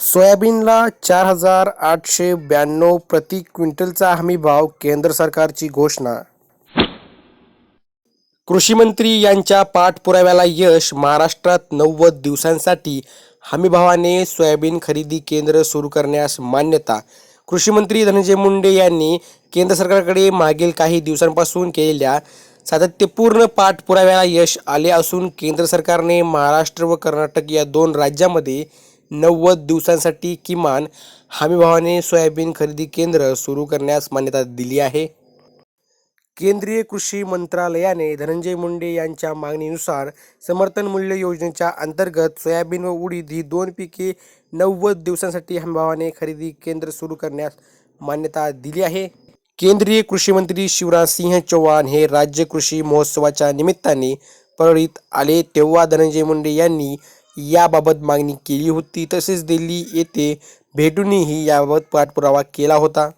सोयाबीनला चार हजार आठशे ब्याण्णव प्रति क्विंटलचा हमी भाव केंद्र सरकारची घोषणा. कृषी मंत्री यांच्या पाठपुराव्याला यश महाराष्ट्रात नव्वद दिवसांसाठी हमीभावाने सोयाबीन खरेदी केंद्र सुरू करण्यास मान्यता कृषी मंत्री धनंजय मुंडे यांनी केंद्र सरकारकडे मागील काही दिवसांपासून केलेल्या सातत्यपूर्ण पाठपुराव्याला यश आले असून केंद्र सरकारने महाराष्ट्र व कर्नाटक या दोन राज्यामध्ये नव्वद दिवसांसाठी किमान हमीभावाने सोयाबीन खरेदी केंद्र सुरू करण्यास मान्यता दिली आहे. केंद्रीय कृषी मंत्रालयाने धनंजय मुंडे यांच्या मागणीनुसार समर्थन मूल्य योजनेच्या अंतर्गत सोयाबीन व उडीद ही दोन पिके नव्वद दिवसांसाठी हमीभावाने खरेदी केंद्र सुरू करण्यास मान्यता दिली आहे. केंद्रीय कृषी मंत्री शिवराज सिंह चौहान हे राज्य कृषी महोत्सवाच्या निमित्ताने परळीत आले तेव्हा धनंजय मुंडे यांनी याबाबत मागणी केली होती. तसेच दिल्ली येथे भेटूनही याबाबत पाठपुरावा केला होता.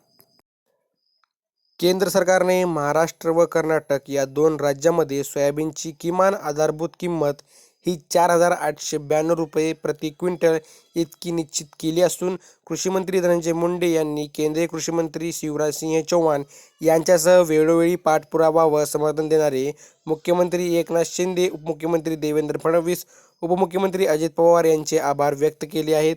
केंद्र सरकारने महाराष्ट्र व कर्नाटक या दोन राज्यामध्ये सोयाबीनची किमान आधारभूत किंमत ही चार हजार आठशे ब्याण्णव रुपये प्रति क्विंटल इतकी निश्चित केली असून कृषी मंत्री धनंजय मुंडे यांनी केंद्रीय कृषी मंत्री शिवराज सिंह चौहान यांच्यासह वेळोवेळी पाठपुरावा व समर्थन देणारे मुख्यमंत्री एकनाथ शिंदे उपमुख्यमंत्री देवेंद्र फडणवीस उपमुख्यमंत्री अजित पवार यांचे आभार व्यक्त केले आहेत.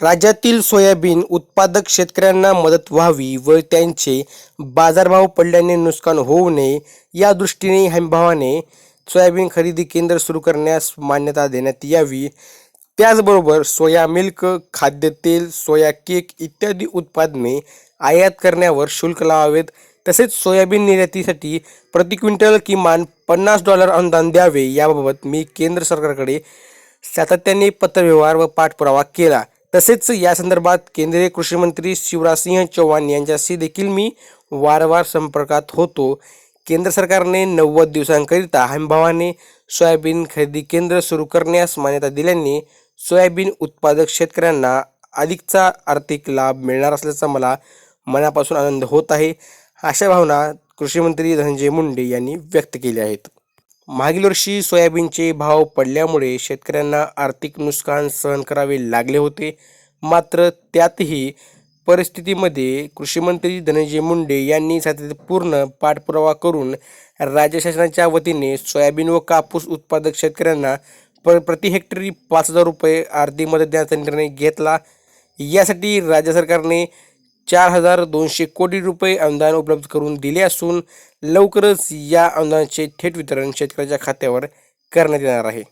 राज्यातील सोयाबीन उत्पादक शेतकऱ्यांना मदत व्हावी व त्यांचे बाजारभाव पडल्याने नुकसान होऊ नये या दृष्टीने हमीभावाने सोयाबीन खरेदी केंद्र सुरू करण्यास मान्यता देण्यात यावी. त्याचबरोबर सोया मिल्क खाद्यतेल सोया केक इत्यादी उत्पादने आयात करण्यावर शुल्क लावावेत. तसेच सोयाबीन निर्यातीसाठी प्रति क्विंटल किमान पन्नास डॉलर अनुदान द्यावे. याबाबत मी केंद्र सरकारकडे सातत्याने पत्रव्यवहार व पाठपुरावा केला. तसेच या संदर्भात केंद्रीय कृषी मंत्री शिवराजसिंह चौहान यांच्याशी देखील मी वारंवार संपर्कात होतो. केंद्र सरकारने नव्वद दिवसांकरिता हमीभावाने सोयाबीन खरेदी केंद्र सुरू करण्यास मान्यता दिल्याने सोयाबीन उत्पादक शेतकऱ्यांना अधिकचा आर्थिक लाभ मिळणार असल्याचा मला मनापासून आनंद होत आहे. अशा भावना कृषीमंत्री धनंजय मुंडे यांनी व्यक्त केल्या आहेत. मागील वर्षी सोयाबीनचे भाव पडल्यामुळे शेतकऱ्यांना आर्थिक नुकसान सहन करावे लागले होते. मात्र त्यातही परिस्थितीमध्ये कृषीमंत्री धनंजय मुंडे यांनी सातत्यपूर्ण पाठपुरावा करून राज्य शासनाच्या वतीने सोयाबीन व कापूस उत्पादक शेतकऱ्यांना पर प्रति हेक्टरी पाच हजार रुपये आर्थिक मदत देण्याचा निर्णय घेतला. यासाठी राज्य सरकारने चार हजार दोनशे कोटी रुपये अनुदान उपलब्ध करून दिले असून लवकरच या अनुदानाचे थेट वितरण शेतकऱ्याच्या खात्यावर करण्यात येणार आहे.